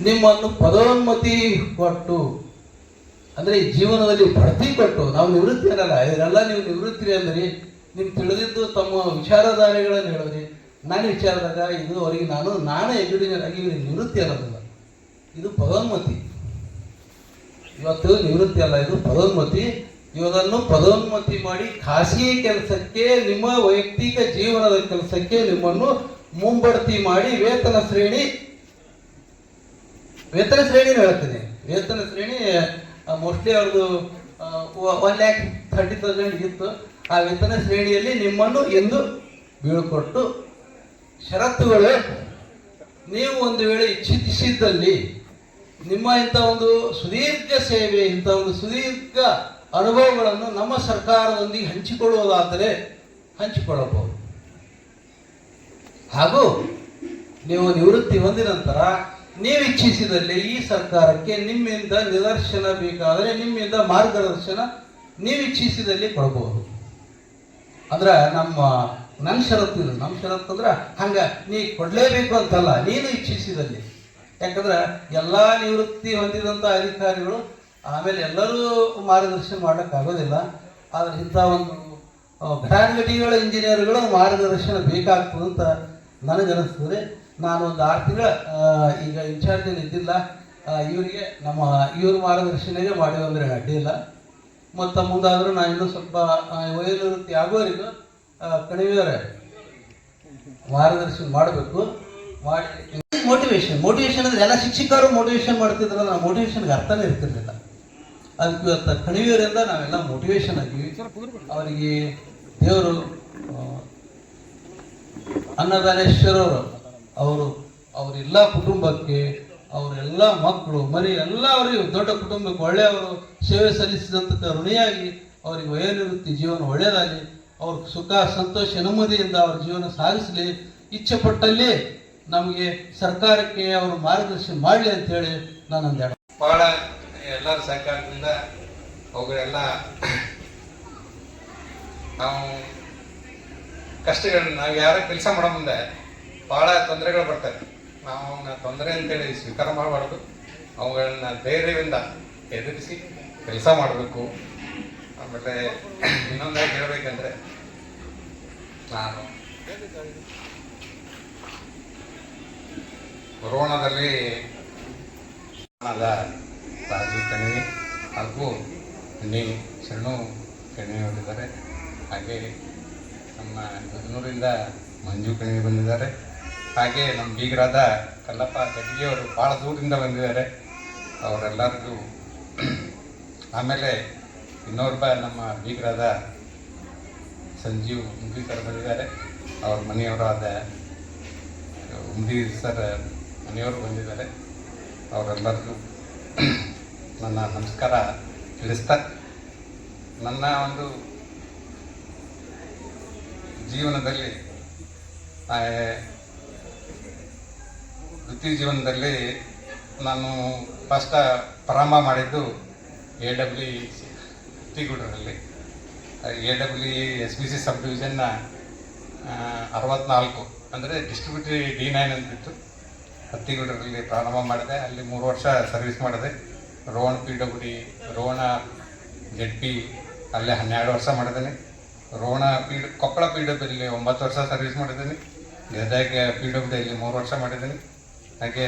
ನಿಮ್ಮನ್ನು ಪದೋನ್ಮತಿ ಕೊಟ್ಟು ಅಂದ್ರೆ ಜೀವನದಲ್ಲಿ ಬಡ್ತಿ ಕೊಟ್ಟು ನಾವು ನಿವೃತ್ತಿ ಅನ್ನಲ್ಲ ಇದೆಲ್ಲ ನೀವು ನಿವೃತ್ತಿ ಅಂದ್ರಿ. ನಿಮ್ಗೆ ತಿಳಿದಿದ್ದು ತಮ್ಮ ವಿಚಾರಧಾರೆಗಳನ್ನು ಹೇಳಿದ್ರಿ. ನಾನು ವಿಚಾರದಾಗ ಇದುವರೆಗೆ ನಾನು, ನಾನೇ ಆಗಿ ಇವ್ರಿಗೆ ನಿವೃತ್ತಿ ಅನ್ನೋದಿಲ್ಲ. ಇದು ಪದೋನ್ಮತಿ. ಇವತ್ತು ನಿವೃತ್ತಿ ಅಲ್ಲ, ಇದು ಪದೋನ್ಮತಿ. ಇವರನ್ನು ಪದೋನ್ಮತಿ ಮಾಡಿ ಖಾಸಗಿ ಕೆಲಸಕ್ಕೆ, ನಿಮ್ಮ ವೈಯಕ್ತಿಕ ಜೀವನದ ಕೆಲಸಕ್ಕೆ ನಿಮ್ಮನ್ನು ಮುಂಬಡ್ತಿ ಮಾಡಿ ವೇತನ ಶ್ರೇಣಿ ವೇತನ ಶ್ರೇಣಿ ಹೇಳ್ತೀನಿ. ವೇತನ ಶ್ರೇಣಿ ಮೋಸ್ಟ್ಲಿ ಅವ್ರದ್ದು ಒನ್ ಲ್ಯಾಕ್ ಥರ್ಟಿ ತೌಸಂಡ್ ಇತ್ತು. ಆ ವೇತನ ಶ್ರೇಣಿಯಲ್ಲಿ ನಿಮ್ಮನ್ನು ಎಂದು ಬೀಳ್ಕೊಟ್ಟು ಷರತ್ತುಗಳು ನೀವು ಒಂದು ವೇಳೆ ಇಚ್ಛಿಸಿದ್ದಲ್ಲಿ ನಿಮ್ಮ ಇಂಥ ಒಂದು ಸುದೀರ್ಘ ಸೇವೆ, ಇಂಥ ಒಂದು ಸುದೀರ್ಘ ಅನುಭವಗಳನ್ನು ನಮ್ಮ ಸರ್ಕಾರದೊಂದಿಗೆ ಹಂಚಿಕೊಳ್ಳುವುದಾದರೆ ಹಂಚಿಕೊಳ್ಳಬಹುದು. ಹಾಗೂ ನೀವು ನಿವೃತ್ತಿ ಹೊಂದಿದ ನಂತರ ನೀವು ಇಚ್ಛಿಸಿದಲ್ಲಿ ಈ ಸರ್ಕಾರಕ್ಕೆ ನಿಮ್ಮಿಂದ ನಿದರ್ಶನ ಬೇಕಾದರೆ ನಿಮ್ಮಿಂದ ಮಾರ್ಗದರ್ಶನ ನೀವು ಇಚ್ಛಿಸಿದಲ್ಲಿ ಕೊಡಬಹುದು ಅಂದ್ರೆ ನಮ್ಮ ನನ್ನ ಷರತ್ತು ನಮ್ಮ ಷರತ್ತು ಅಂದ್ರೆ ಹಂಗ ನೀ ಕೊಡ್ಲೇಬೇಕು ಅಂತಲ್ಲ, ನೀನು ಇಚ್ಛಿಸಿದಲ್ಲಿ. ಯಾಕಂದ್ರೆ ಎಲ್ಲ ನಿವೃತ್ತಿ ಹೊಂದಿದಂಥ ಅಧಿಕಾರಿಗಳು ಆಮೇಲೆ ಎಲ್ಲರೂ ಮಾರ್ಗದರ್ಶನ ಮಾಡೋಕ್ಕಾಗೋದಿಲ್ಲ. ಆದ್ರೆ ಇಂಥ ಒಂದು ಘಟಾನುಘಟಿಗಳ ಇಂಜಿನಿಯರ್ಗಳು ಮಾರ್ಗದರ್ಶನ ಬೇಕಾಗ್ತದೆ ಅಂತ ನನಗನ್ನಿಸ್ತದೆ. ನಾನು ಒಂದು ಆರು ತಿಂಗಳ ಈಗ ಇನ್ಚಾರ್ಜಲ್ಲಿ ಇದ್ದಿಲ್ಲ. ಇವರಿಗೆ ನಮ್ಮ, ಇವ್ರ ಮಾರ್ಗದರ್ಶನವೇ ಅಡ್ಡಿ ಇಲ್ಲ. ಮತ್ತು ಮುಂದಾದರೂ ನಾನು ಇನ್ನೂ ಸ್ವಲ್ಪ ವಯೋನಿವೃತ್ತಿ ಆಗೋರಿಗೂ ಕಣಿವೆಯವರೇ ಮಾರ್ಗದರ್ಶನ ಮಾಡಬೇಕು. ಮಾಡಿ ಮೋಟಿವೇಶನ್ ಮೋಟಿವೇಶನ್ ಅಂದರೆ ಎಲ್ಲ ಶಿಕ್ಷಕರು ಮೋಟಿವೇಶನ್ ಮಾಡ್ತಿದ್ರಲ್ಲ ಮೋಟಿವೇಶನ್ಗೆ ಅರ್ಥನೇ ಇರ್ತಿರ್ಲಿಲ್ಲ. ಅದಕ್ಕೆ ಇವತ್ತು ಕಣಿವೆಯವರಿಂದ ನಾವೆಲ್ಲ ಮೋಟಿವೇಶನ್ ಆಗಿವಿ ಅವರಿಗೆ ದೇವರು ಅನ್ನದಾನೇಶ್ವರವರು ಅವರು ಅವರೆಲ್ಲ ಕುಟುಂಬಕ್ಕೆ ಅವರೆಲ್ಲ ಮಕ್ಕಳು, ಮರಿ ಎಲ್ಲ ಅವರಿಗೆ ದೊಡ್ಡ ಕುಟುಂಬಕ್ಕೆ ಒಳ್ಳೆಯವರು ಸೇವೆ ಸಲ್ಲಿಸಿದಂಥ ಋಣಿಯಾಗಿ ಅವರಿಗೆ ವಯೋನಿವೃತ್ತಿ ಜೀವನ ಒಳ್ಳೆಯದಾಗಲಿ, ಅವ್ರ ಸುಖ, ಸಂತೋಷ, ನೆಮ್ಮದಿಯಿಂದ ಅವ್ರ ಜೀವನ ಸಾಗಿಸಲಿ ಇಚ್ಛೆ ಪಟ್ಟಲ್ಲಿ ನಮಗೆ ಸರ್ಕಾರಕ್ಕೆ ಅವರು ಮಾರ್ಗದರ್ಶನ ಮಾಡಲಿ ಅಂತೇಳಿ ನಾನು ಹೇಳ ಬಹಳ ಎಲ್ಲರ ಸಹಕಾರದಿಂದ ಅವರೆಲ್ಲ ನಾವು ಕಷ್ಟಗಳನ್ನ, ನಾವು ಯಾರೋ ಕೆಲಸ ಮಾಡೋ ಮುಂದೆ ಬಹಳ ತೊಂದರೆಗಳು ಬರ್ತವೆ ನಾವು ಅವನ್ನ ತೊಂದರೆ ಅಂತೇಳಿ ಸ್ವೀಕಾರ ಮಾಡಬಾರ್ದು. ಅವುಗಳನ್ನ ಧೈರ್ಯದಿಂದ ಎದುರಿಸಿ ಕೆಲಸ ಮಾಡಬೇಕು. ಆಮೇಲೆ ಇನ್ನೊಂದಾಗಿ ಹೇಳಬೇಕಂದ್ರೆ ನಾನು ಕೊರೋನಾದಲ್ಲಿ ರಾಜು ಕಣಿವೆ ಹಾಗೂ ನೀವು ಶರಣು ಕಣಿವೆಯವರಿದ್ದಾರೆ ಹಾಗೆ ನಮ್ಮ ಬೆಂಗಳೂರಿಂದ ಮಂಜು ಕಣಿವೆ ಬಂದಿದ್ದಾರೆ. ಹಾಗೆ ನಮ್ಮ ಬೀಗರಾದ ಕಲ್ಲಪ್ಪ ಕಟ್ಟಿಗೆಯವರು ಭಾಳ ದೂರದಿಂದ ಬಂದಿದ್ದಾರೆ. ಅವರೆಲ್ಲರಿಗೂ ಆಮೇಲೆ ಇನ್ನೊಬ್ಬ ನಮ್ಮ ಬೀಗರಾದ ಸಂಜೀವ್ ಉಂಬಿ ಸರ್ ಬಂದಿದ್ದಾರೆ. ಅವ್ರ ಮನೆಯವರಾದ ಉಂಬಿ ಸರ್ ಮನೆಯವರು ಬಂದಿದ್ದಾರೆ. ಅವರೆಲ್ಲರಿಗೂ ನನ್ನ ನಮಸ್ಕಾರ ತಿಳಿಸ್ತಾ. ನನ್ನ ಒಂದು ಜೀವನದಲ್ಲಿ ವೃತ್ತಿ ಜೀವನದಲ್ಲಿ ನಾನು ಫಸ್ಟ್ ಪ್ರಾರಂಭ ಮಾಡಿದ್ದು A W ತಿಗುಡ್ರಲ್ಲಿ A W S B C sub ಡಿವಿಷನ್ನ ಅರವತ್ನಾಲ್ಕು. ಅಂದರೆ ಡಿಸ್ಟ್ರಿಬ್ಯೂಟರಿ ಡಿ ನೈನ್ ಅಂತಿತ್ತು ಹತ್ತಿಗೂಡರಲ್ಲಿ ಪ್ರಾರಂಭ ಮಾಡಿದೆ. ಅಲ್ಲಿ ಮೂರು ವರ್ಷ ಸರ್ವಿಸ್ ಮಾಡಿದೆ. Rona P W D Rona Z P, ಅಲ್ಲೇ ಹನ್ನೆರಡು ವರ್ಷ ಮಾಡಿದ್ದೀನಿ. ರೋಣ ಪಿ, ಕೊಪ್ಪಳ ಪಿ ಡಬ್ಲ್ಯೂಲಿ ಒಂಬತ್ತು ವರ್ಷ ಸರ್ವಿಸ್ ಮಾಡಿದ್ದೀನಿ. ಗದಗ ಪಿ ಡಬ್ಲ್ಯೂ ಇಲ್ಲಿ ಮೂರು ವರ್ಷ ಮಾಡಿದ್ದೀನಿ. ಹಾಗೆ